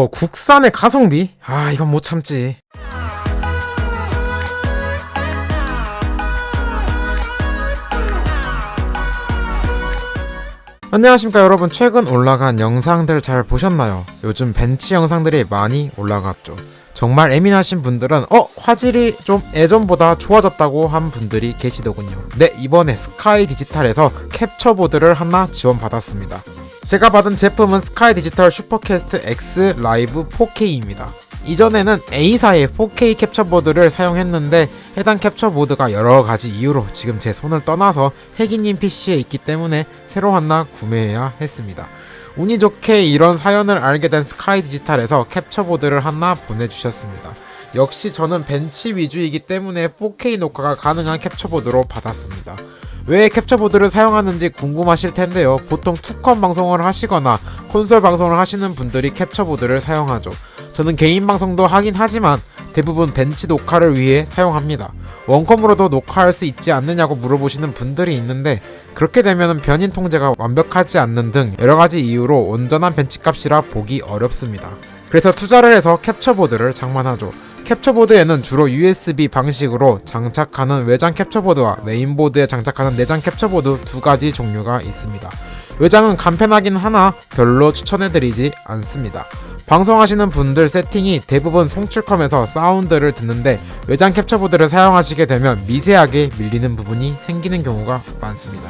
뭐 국산의 가성비? 아 이건 못 참지. 안녕하십니까 여러분 최근 올라간 영상들 잘 보셨나요? 요즘 벤치 영상들이 많이 올라갔죠. 정말 예민하신 분들은 어 화질이 좀 예전보다 좋아졌다고 한 분들이 계시더군요. 네 이번에 스카이 디지털에서 캡처보드를 하나 지원받았습니다. 제가 받은 제품은 스카이 디지털 슈퍼캐스트 X 라이브 4K입니다. 이전에는 A사의 4K 캡처보드를 사용했는데 해당 캡처보드가 여러 가지 이유로 지금 제 손을 떠나서 혜기님 PC에 있기 때문에 새로 하나 구매해야 했습니다. 운이 좋게 이런 사연을 알게 된 스카이 디지털에서 캡처보드를 하나 보내주셨습니다. 역시 저는 벤치 위주이기 때문에 4K 녹화가 가능한 캡처보드로 받았습니다. 왜 캡처보드를 사용하는지 궁금하실 텐데요. 보통 투컴 방송을 하시거나 콘솔 방송을 하시는 분들이 캡처보드를 사용하죠. 저는 개인 방송도 하긴 하지만 대부분 벤치 녹화를 위해 사용합니다. 원컴으로도 녹화할 수 있지 않느냐고 물어보시는 분들이 있는데 그렇게 되면 변인 통제가 완벽하지 않는 등 여러 가지 이유로 온전한 벤치 값이라 보기 어렵습니다. 그래서 투자를 해서 캡처보드를 장만하죠. 캡처보드에는 주로 USB 방식으로 장착하는 외장 캡처보드와 메인보드에 장착하는 내장 캡처보드 두 가지 종류가 있습니다. 외장은 간편하긴 하나 별로 추천해드리지 않습니다. 방송하시는 분들 세팅이 대부분 송출컴에서 사운드를 듣는데 외장 캡처보드를 사용하시게 되면 미세하게 밀리는 부분이 생기는 경우가 많습니다.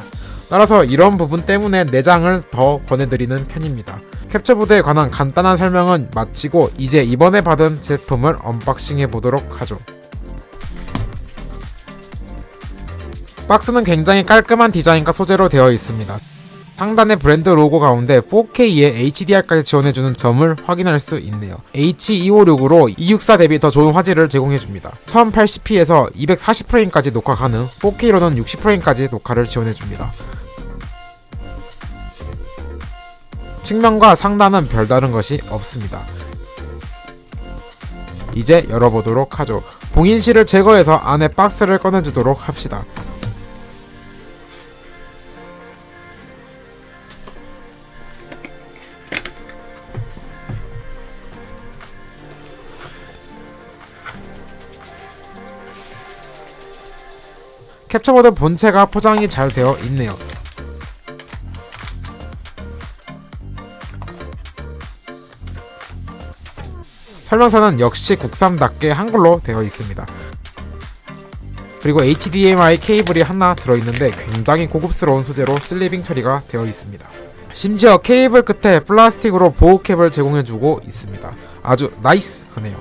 따라서 이런 부분 때문에 내장을 더 권해드리는 편입니다. 캡처 보드에 관한 간단한 설명은 마치고 이제 이번에 받은 제품을 언박싱해 보도록 하죠. 박스는 굉장히 깔끔한 디자인과 소재로 되어 있습니다. 상단의 브랜드 로고 가운데 4K에 HDR까지 지원해주는 점을 확인할 수 있네요. H256으로 264 대비 더 좋은 화질을 제공해줍니다. 1080p에서 240프레임까지 녹화 가능, 4K로는 60프레임까지 녹화를 지원해줍니다. 측면과 상단은 별다른 것이 없습니다. 이제 열어보도록 하죠. 봉인실을 제거해서 안에 박스를 꺼내주도록 합시다. 캡처보드 본체가 포장이 잘 되어 있네요. 설명서는 역시 국산답게 한글로 되어 있습니다. 그리고 HDMI 케이블이 하나 들어있는데 굉장히 고급스러운 소재로 슬리빙 처리가 되어 있습니다. 심지어 케이블 끝에 플라스틱으로 보호캡을 제공해주고 있습니다. 아주 나이스 하네요.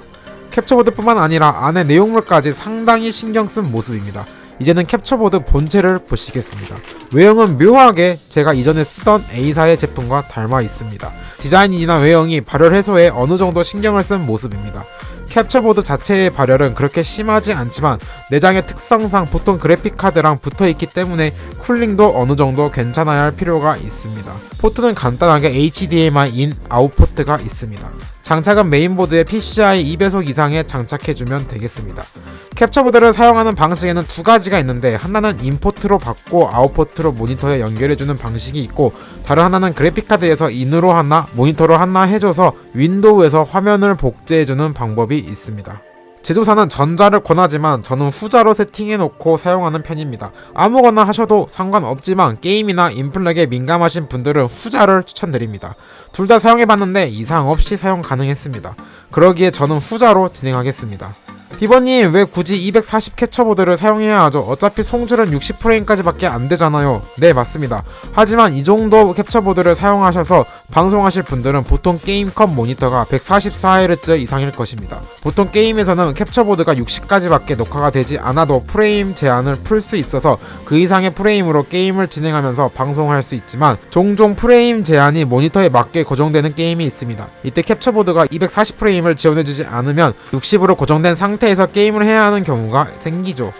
캡처보드뿐만 아니라 안에 내용물까지 상당히 신경 쓴 모습입니다. 이제는 캡처보드 본체를 보시겠습니다. 외형은 묘하게 제가 이전에 쓰던 A사의 제품과 닮아 있습니다. 디자인이나 외형이 발열 해소에 어느 정도 신경을 쓴 모습입니다. 캡처보드 자체의 발열은 그렇게 심하지 않지만 내장의 특성상 보통 그래픽카드랑 붙어있기 때문에 쿨링도 어느 정도 괜찮아야 할 필요가 있습니다. 포트는 간단하게 HDMI 인 아웃 포트가 있습니다. 장착은 메인보드에 PCI 2배속 이상에 장착해주면 되겠습니다. 캡처보드를 사용하는 방식에는 두 가지가 있는데 하나는 인포트로 받고 아웃포트로 모니터에 연결해주는 방식이 있고 다른 하나는 그래픽카드에서 인으로 하나 모니터로 하나 해줘서 윈도우에서 화면을 복제해주는 방법이 있습니다. 제조사는 전자를 권하지만 저는 후자로 세팅해놓고 사용하는 편입니다. 아무거나 하셔도 상관없지만 게임이나 인플렉에 민감하신 분들은 후자를 추천드립니다. 둘 다 사용해봤는데 이상 없이 사용 가능했습니다. 그러기에 저는 후자로 진행하겠습니다. 비버님 왜 굳이 240 캡처보드를 사용해야 하죠? 어차피 송출은 60프레임까지밖에 안 되잖아요. 네 맞습니다. 하지만 이 정도 캡처 보드를 사용하셔서 방송하실 분들은 보통 게임컴 모니터가 144Hz 이상일 것입니다. 보통 게임에서는 캡처 보드가 60까지밖에 녹화가 되지 않아도 프레임 제한을 풀 수 있어서 그 이상의 프레임으로 게임을 진행하면서 방송할 수 있지만 종종 프레임 제한이 모니터에 맞게 고정되는 게임이 있습니다. 이때 캡처 보드가 240프레임을 지원해주지 않으면 60으로 고정된 상태에서 게임을 해야 하는 경우가 생기죠.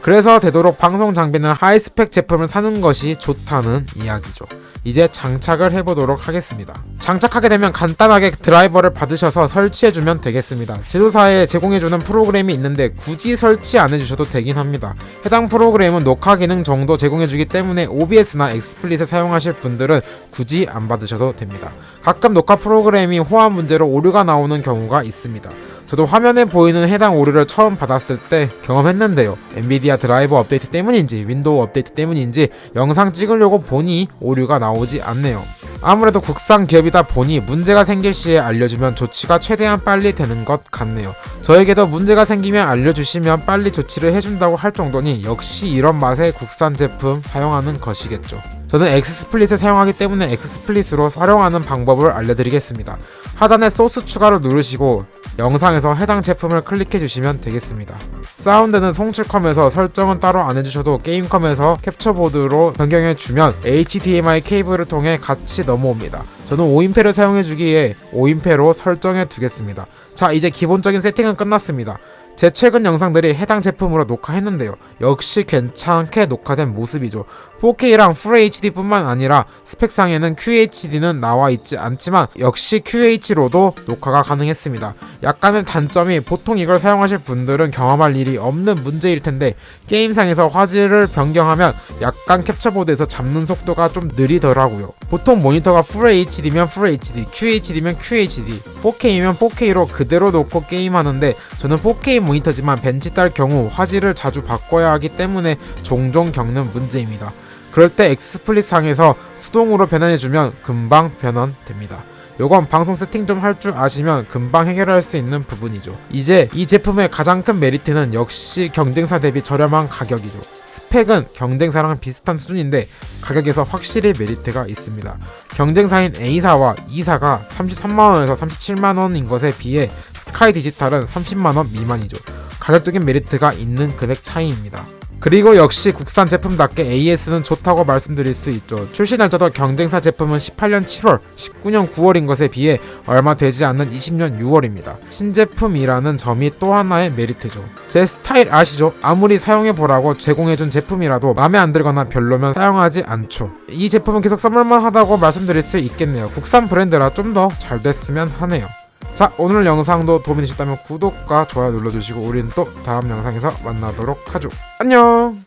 그래서 되도록 방송 장비는 하이스펙 제품을 사는 것이 좋다는 이야기죠. 이제 장착을 해보도록 하겠습니다. 장착하게 되면 간단하게 드라이버를 받으셔서 설치해주면 되겠습니다. 제조사에 제공해주는 프로그램이 있는데 굳이 설치 안 해주셔도 되긴 합니다. 해당 프로그램은 녹화 기능 정도 제공해주기 때문에 OBS나 엑스플릿을 사용하실 분들은 굳이 안 받으셔도 됩니다. 가끔 녹화 프로그램이 호환 문제로 오류가 나오는 경우가 있습니다. 저도 화면에 보이는 해당 오류를 처음 받았을 때 경험했는데요. 엔비디아 드라이버 업데이트 때문인지 윈도우 업데이트 때문인지 영상 찍으려고 보니 오류가 나오지 않네요. 아무래도 국산 기업이다 보니 문제가 생길 시에 알려주면 조치가 최대한 빨리 되는 것 같네요. 저에게도 문제가 생기면 알려주시면 빨리 조치를 해준다고 할 정도니 역시 이런 맛의 국산 제품 사용하는 것이겠죠. 저는 엑스스플릿을 사용하기 때문에 엑스스플릿으로 활용하는 방법을 알려드리겠습니다. 하단에 소스 추가를 누르시고 영상에서 해당 제품을 클릭해 주시면 되겠습니다. 사운드는 송출컴에서 설정은 따로 안 해주셔도 게임컴에서 캡처보드로 변경해 주면 HDMI 케이블을 통해 같이 넘어옵니다. 저는 5인패를 사용해 주기에 5인패로 설정해 두겠습니다. 자 이제 기본적인 세팅은 끝났습니다. 제 최근 영상들이 해당 제품으로 녹화했는데요. 역시 괜찮게 녹화된 모습이죠. 4K랑 FHD뿐만 아니라 스펙상에는 QHD는 나와 있지 않지만 역시 QH로도 녹화가 가능했습니다. 약간의 단점이 보통 이걸 사용하실 분들은 경험할 일이 없는 문제일 텐데 게임상에서 화질을 변경하면 약간 캡처보드에서 잡는 속도가 좀 느리더라고요. 보통 모니터가 FHD면 FHD, QHD면 QHD, 4K면 4K로 그대로 놓고 게임하는데 저는 4K 모니터지만 벤치 딸 경우 화질을 자주 바꿔야 하기 때문에 종종 겪는 문제입니다. 그럴 때 엑스플릿 상에서 수동으로 변환해주면 금방 변환됩니다. 요건 방송 세팅 좀 할 줄 아시면 금방 해결할 수 있는 부분이죠. 이제 이 제품의 가장 큰 메리트는 역시 경쟁사 대비 저렴한 가격이죠. 스펙은 경쟁사랑 비슷한 수준인데 가격에서 확실히 메리트가 있습니다. 경쟁사인 A사와 E사가 33만원에서 37만원인 것에 비해 스카이 디지털은 30만원 미만이죠. 가격적인 메리트가 있는 금액 차이입니다. 그리고 역시 국산 제품답게 AS는 좋다고 말씀드릴 수 있죠. 출시 날짜도 경쟁사 제품은 18년 7월, 19년 9월인 것에 비해 얼마 되지 않는 20년 6월입니다. 신제품이라는 점이 또 하나의 메리트죠. 제 스타일 아시죠? 아무리 사용해보라고 제공해준 제품이라도 마음에 안 들거나 별로면 사용하지 않죠. 이 제품은 계속 써볼만 하다고 말씀드릴 수 있겠네요. 국산 브랜드라 좀 더 잘 됐으면 하네요. 자 오늘 영상도 도움이 되셨다면 구독과 좋아요 눌러주시고 우리는 또 다음 영상에서 만나도록 하죠. 안녕